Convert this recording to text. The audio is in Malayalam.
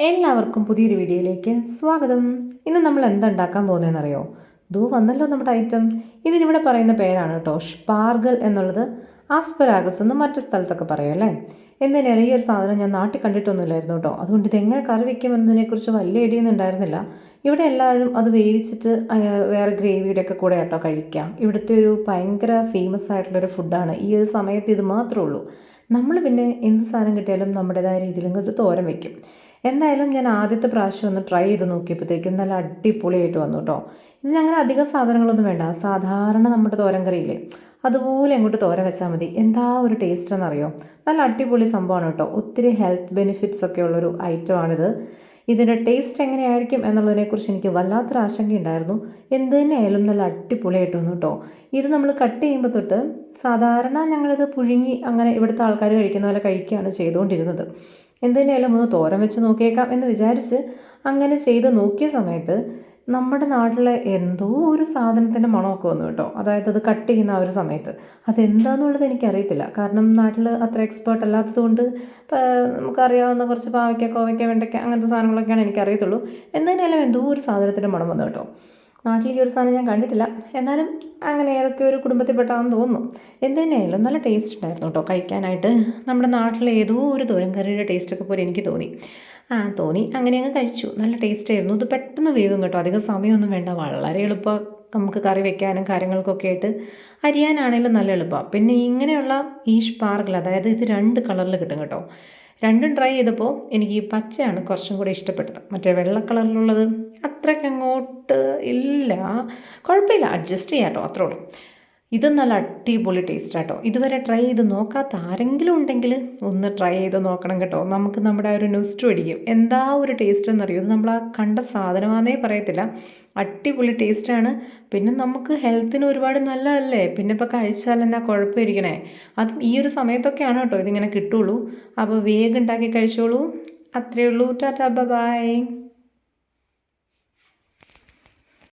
എല്ലാവർക്കും പുതിയൊരു വീഡിയോയിലേക്ക് സ്വാഗതം. ഇന്ന് നമ്മൾ എന്താ ഉണ്ടാക്കാൻ പോകുന്നതെന്നറിയോ? ദൂ വന്നല്ലോ നമ്മുടെ ഐറ്റം ഇതിനിവിടെ പറയുന്ന പേരാണ് കേട്ടോ ഷ്പാർഗൽ എന്നുള്ളത്. ആസ്പരാഗസ് എന്ന് മറ്റു സ്ഥലത്തൊക്കെ പറയും അല്ലേ? എന്തായാലും ഈ ഒരു സാധനം ഞാൻ നാട്ടിൽ കണ്ടിട്ടൊന്നുമില്ലായിരുന്നു കേട്ടോ. അതുകൊണ്ട് എങ്ങനെ കറി വയ്ക്കും എന്നതിനെക്കുറിച്ച് വലിയ ഇടിയൊന്നും ഉണ്ടായിരുന്നില്ല. ഇവിടെ എല്ലാവരും അത് വേവിച്ചിട്ട് വേറെ ഗ്രേവിയുടെ ഒക്കെ കൂടെ കേട്ടോ കഴിക്കാം. ഇവിടുത്തെ ഒരു ഭയങ്കര ഫേമസ് ആയിട്ടുള്ളൊരു ഫുഡാണ് ഈ ഒരു സമയത്ത് ഇത് മാത്രമേ ഉള്ളൂ. നമ്മൾ പിന്നെ എന്ത് സാധനം കിട്ടിയാലും നമ്മുടേതായ രീതിയിൽ ഇങ്ങോട്ട് തോരം വയ്ക്കും എന്തായാലും ഞാൻ ആദ്യത്തെ പ്രാവശ്യം ഒന്ന് ട്രൈ ചെയ്ത് നോക്കിയപ്പോഴത്തേക്കും നല്ല അടിപൊളിയായിട്ട് വന്നു കേട്ടോ ഇതിന് അങ്ങനെ അധികം സാധനങ്ങളൊന്നും വേണ്ട. സാധാരണ നമ്മുടെ തോരൻ കറിയില്ലേ അതുപോലെ അങ്ങോട്ട് തോരൻ വെച്ചാൽ മതി. എന്താ ഒരു ടേസ്റ്റ് എന്നറിയോ നല്ല അടിപൊളി സംഭവമാണ് കേട്ടോ ഒത്തിരി ഹെൽത്ത് ബെനിഫിറ്റ്സ് ഒക്കെ ഉള്ളൊരു ഐറ്റമാണിത് ഇതിന്റെ ടേസ്റ്റ് എങ്ങനെയായിരിക്കും എന്നുള്ളതിനെക്കുറിച്ച് എനിക്ക് വല്ലാത്തൊരു ആശങ്കയുണ്ടായിരുന്നു. എന്ത് തന്നെയായാലും നല്ല അടിപൊളിയായിട്ട് വന്നു കേട്ടോ ഇത് നമ്മൾ കട്ട് ചെയ്യുമ്പോൾ തൊട്ട് സാധാരണ ഞങ്ങളിത് പുഴുങ്ങി അങ്ങനെ ഇവിടുത്തെ ആൾക്കാർ കഴിക്കുന്ന പോലെ കഴിക്കുകയാണ് ചെയ്തുകൊണ്ടിരുന്നത്. എന്ത് തന്നെയായാലും ഒന്ന് തോരൻ വെച്ച് നോക്കിയേക്കാം എന്ന് വിചാരിച്ച് അങ്ങനെ ചെയ്ത് നോക്കിയ സമയത്ത് നമ്മുടെ നാട്ടിലെ എന്തോ ഒരു സാധനത്തിന്റെ മണമൊക്കെ വന്നു കേട്ടോ. അതായത് അത് കട്ട് ചെയ്യുന്ന ആ ഒരു സമയത്ത്. അതെന്താണെന്നുള്ളത് എനിക്കറിയത്തില്ല. കാരണം നാട്ടിൽ അത്ര എക്സ്പേർട്ട് അല്ലാത്തതുകൊണ്ട് നമുക്കറിയാവുന്ന കുറച്ച് പാവയ്ക്ക കോവയ്ക്ക വെണ്ടയ്ക്ക അങ്ങനത്തെ സാധനങ്ങളൊക്കെയാണ് എനിക്കറിയത്തുള്ളൂ. എന്തായാലും എന്തോ ഒരു സാധനത്തിന്റെ മണം വന്നു കേട്ടോ. നാട്ടിൽ ഈ ഒരു സാധനം ഞാൻ കണ്ടിട്ടില്ല. എന്നാലും അങ്ങനെ ഏതൊക്കെ ഒരു കുടുംബത്തിൽപ്പെട്ടാണെന്ന് തോന്നുന്നു. എന്ത് നല്ല ടേസ്റ്റ് ഉണ്ടായിരുന്നു കേട്ടോ കഴിക്കാനായിട്ട്. നമ്മുടെ നാട്ടിലെ ഏതോ ഒരു തോരൻ കറിയുടെ ടേസ്റ്റൊക്കെ പോലെ എനിക്ക് തോന്നി. ആ തോന്നി. അങ്ങനെ അങ്ങ് കഴിച്ചു. നല്ല ടേസ്റ്റ് ആയിരുന്നു. ഇത് പെട്ടെന്ന് വേവും കേട്ടോ. അധികം സമയമൊന്നും വേണ്ട. വളരെ എളുപ്പം നമുക്ക് കറി വെക്കാനും കാര്യങ്ങൾക്കൊക്കെ ആയിട്ട് അരിയാനാണെങ്കിലും നല്ല എളുപ്പമാണ് പിന്നെ ഇങ്ങനെയുള്ള ഈ സ്പാർക്കിൾ അതായത് ഇത് രണ്ട് കളറിൽ കിട്ടും കേട്ടോ. രണ്ടും ട്രൈ ചെയ്തപ്പോൾ എനിക്ക് ഈ പച്ചയാണ് കുറച്ചും കൂടി ഇഷ്ടപ്പെട്ടത്. മറ്റേ വെള്ള കളറിലുള്ളത് അത്രയ്ക്ക് അങ്ങോട്ട് ഇല്ല. കുഴപ്പമില്ല. അഡ്ജസ്റ്റ് ചെയ്യാം കേട്ടോ. അത്രേ ഉള്ളൂ. ഇത് നല്ല അടിപൊളി ടേസ്റ്റ് ആട്ടോ. ഇതുവരെ ട്രൈ ചെയ്ത് നോക്കാത്ത ആരെങ്കിലും ഉണ്ടെങ്കിൽ ഒന്ന് ട്രൈ ചെയ്ത് നോക്കണം കേട്ടോ. നമുക്ക് നമ്മുടെ ആ ഒരു നുസ്റ്റ് അടിക്കും. എന്താ ഒരു ടേസ്റ്റ് എന്നറിയോ? ഇത് നമ്മൾ ആ കണ്ട സാധനമാണെന്നേ പറയത്തില്ല. അടിപൊളി ടേസ്റ്റാണ് പിന്നെ നമുക്ക് ഹെൽത്തിന് ഒരുപാട് നല്ലതല്ലേ? പിന്നെ ഇപ്പോൾ കഴിച്ചാൽ എന്നാ കുഴപ്പമായിരിക്കണേ അതും ഈ ഒരു സമയത്തൊക്കെയാണ് കേട്ടോ ഇതിങ്ങനെ കിട്ടുള്ളൂ. അപ്പോൾ വേഗം ഉണ്ടാക്കി കഴിച്ചോളൂ. അത്രയേ ഉള്ളൂ. Tata bye